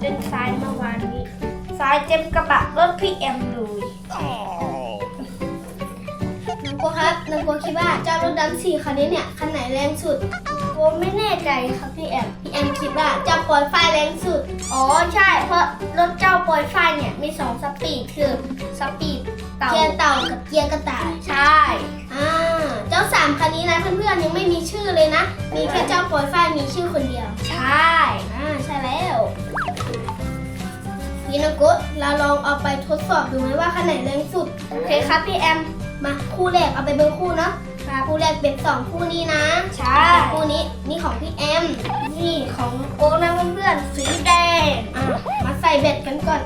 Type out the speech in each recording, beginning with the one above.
เป็นทรายเมื่อวานนี้ทรายเต็มกระบะรถพี่เอ็มเลยน้องโกครับน้องโกคิดว่าเจ้ารถดำสี่คันนี้เนี่ยคันไหนแรงสุดโกไม่แน่ใจครับพี่แอมพี่แอมคิดว่าเจ้าปล่อยไฟแรงสุด อ๋อใช่ เพราะรถเจ้าปล่อยไฟเนี่ยมีสองสปีดคือสปีด เต่า เกียร์เต่ากับเกียร์กระต่าย ใช่ อ่า เจ้าสามคันนี้นะเพื่อนๆยังไม่มีชื่อเลยนะ มีแค่เจ้าปอยไฟมีชื่อคนเดียว ใช่ อ่า ใช่แล้วพี่นองโกเราลองเอาไปทดสอบดูไหมว่าคันไหนแรงสุด โอเคครับพี่แอม มาคู่แรกเอาไปเบอร์คู่เนาะมาคู่แรกเป็นสองคู่นี้นะ ใช่ คู่นี้นี่ของพี่แอม นี่ของโกนะเพื่อนๆสีแดง อะ มาใส่แบตกันก่อน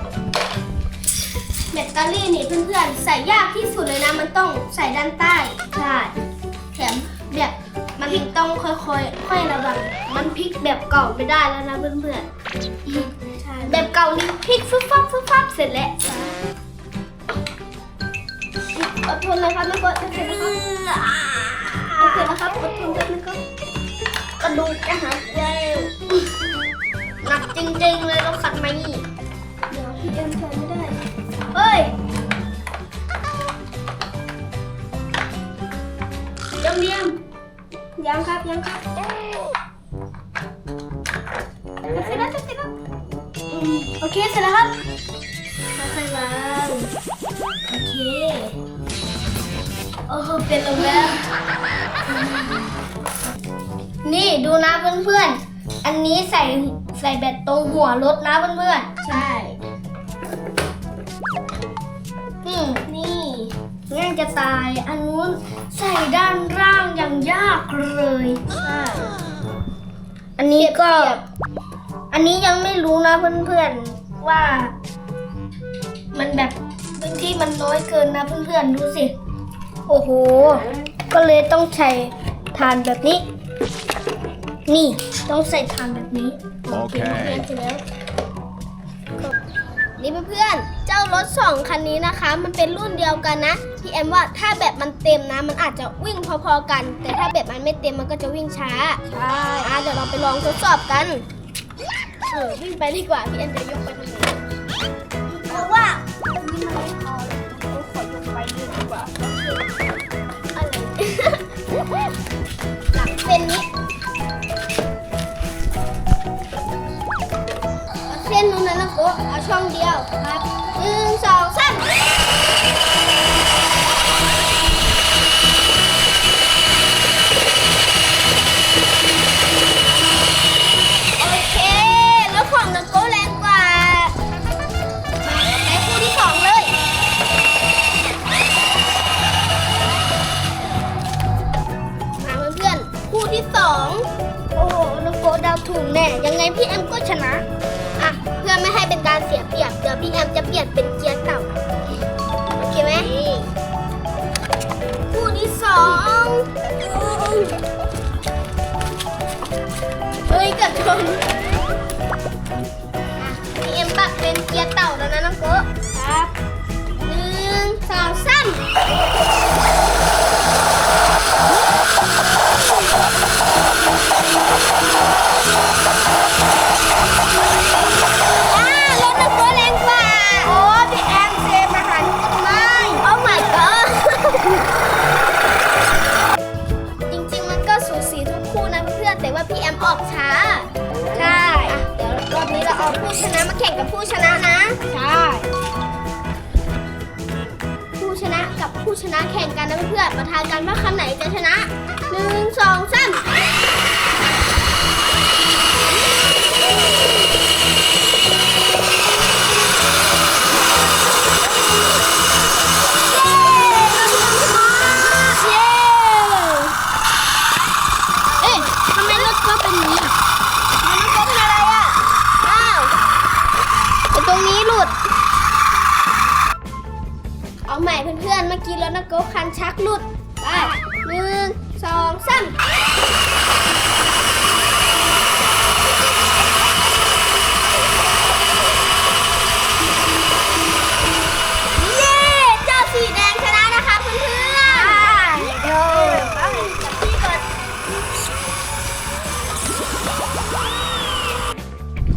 แบตเตอรี่นี่เพื่อนๆ ใส่ยากที่สุดเลยนะ มันต้องใส่ด้านใต้ใช่แถมแบบมันต้องค่อยๆ ค่อยระวังมันพลิกแบบเก่าไม่ได้แล้วนะเพื่อนใช่ๆแบบเก่านี่พลิกฟึบฟับฟึบฟับเสร็จแล้วอดทนเลยครับน้องกดโอเคนะครับโอเคนะครับอดทนกันนะครับกระดูกจะหักแล้วหนักจริงๆเลยต้องขัดมานี่เยังครับเสร็จแล้วเสร็จแล้วโอเคเสร็จแล้วครับค่อยๆวางโอเคโอ้โหเป็นลมแล้ว นี่ดูนะเพื่อนๆ อันนี้ใส่ใส่แบตตรงหัวรถนะเพื่อนใช่ นี่ ง่ายจะตาย อันนู้นใส่ด้านล่างอย่างยากเลยใช่อันนี้ก็เทียบอันนี้ยังไม่รู้นะเพื่อนๆว่า มันแบบพื้นที่มันน้อยเกินนะเพื่อนๆดูสิ โอ้โห ก็เลยต้องใช้ฐานแบบนี้ นี่ต้องใส่ฐานแบบนี้เพื่อน Okay. เสร็จแล้ว นี่เพื่อนๆ เจ้ารถสองคันนี้นะคะ มันเป็นรุ่นเดียวกันนะพี่แอมว่าถ้าแบบมันเต็มนะ มันอาจจะวิ่งพอๆกัน แต่ถ้าแบบมันไม่เต็มมันก็จะวิ่งช้าใช่อะเดี๋ยวเราไปลองทดสอบกันเออวิ่งไปดีกว่าพี่แอมจะยกไปทางไหนเพราะว่าอันนี้มันไม่พอ เอาช่องเดียวครับหนึ่งสองสามโอเค แล้วของนักโกะแรงกว่ามาในคู่ที่สองเลย มาเพื่อนๆคู่ที่สอง โอ้โหน้องโกดาวถูกแน่ ยังไงพี่แอมก็ชนะ จะเปลี่ยนเป็นเกียร์เต่าโอเคไหมคู่ที่สองเฮ้ยเกับชนอะพี่แอมปรับเป็นเกียร์เต่าแล้วนะน้องโกะครับหนึ่งสองสาม ชนะมาแข่งกับผู้ชนะนะ ใช่ ผู้ชนะกับผู้ชนะแข่งกันนะเพื่อนๆมาทานกันว่าคันไหนจะชนะหนึ่งสองสาม ด เอาใหม่เพื่อนๆ เมื่อกี้รถนักโกคันชักหลุด ไปหนึ่งสองสามเย้เจ้าสีแดงชนะนะคะเพื่อนๆเดี๋ยวแป๊บนึงจับพี่ก่อน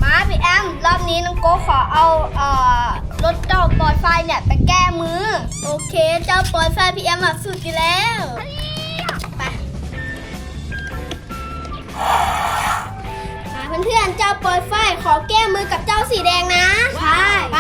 มาพี่แอม นี้น้องโก้ขอเอาเอ่อรถเจ้าปอยไฟเนี่ยไปแก้มือ โอเคเจ้าปอยไฟพี่แอมสุดอยู่แล้วไปมาเพื่อนๆเจ้าปอยไฟขอแก้มือกับเจ้าสีแดงนะใช่ไป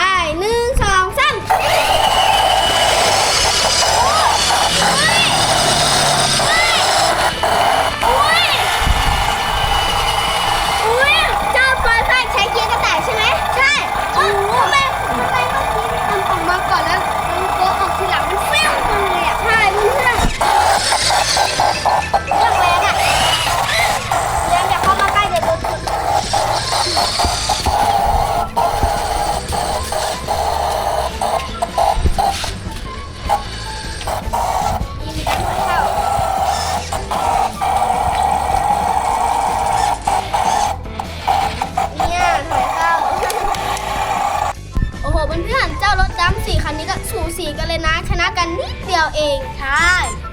อนๆเจ้ารถดำสี่คันนี้ก็สูสีกันเลยนะ ชนะกันนิดเดียวเองใช่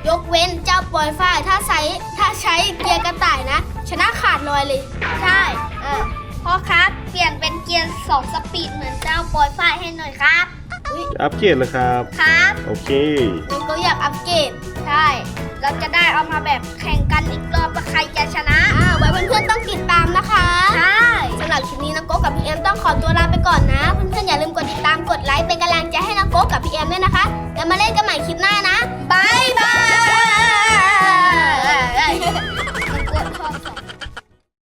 ยกเว้นเจ้าปอยฝ้ายถ้าใช้ถ้าใช้เกียร์กระต่ายนะ ชนะขาดลอยเลย ใช่เออพ่อครับ เปลี่ยนเป็นเกียร์สองสปีดเหมือนเจ้าปอยฝ้ายให้หน่อยครับอุ๊ยอัปเกรดเลยครับ ครับ โอเคน้องก็อยากอัปเกรดใช่ เราจะได้เอามาแบบแข่งกันอีกรอบว่าใครจะชนะ อ่าไว้เพื่อนๆต้องติดตามนะคะ ใช่ สำหรับคลิปนี้น้องโก้กับพี่เอ็มต้องขอตัวลาไปก่อนนะ เพื่อนๆอย่าลืมกดติดตามกดไลค์เป็น พี่เอ็มด้วยนะคะแล้วมาเล่นกันใหม่คลิปหน้า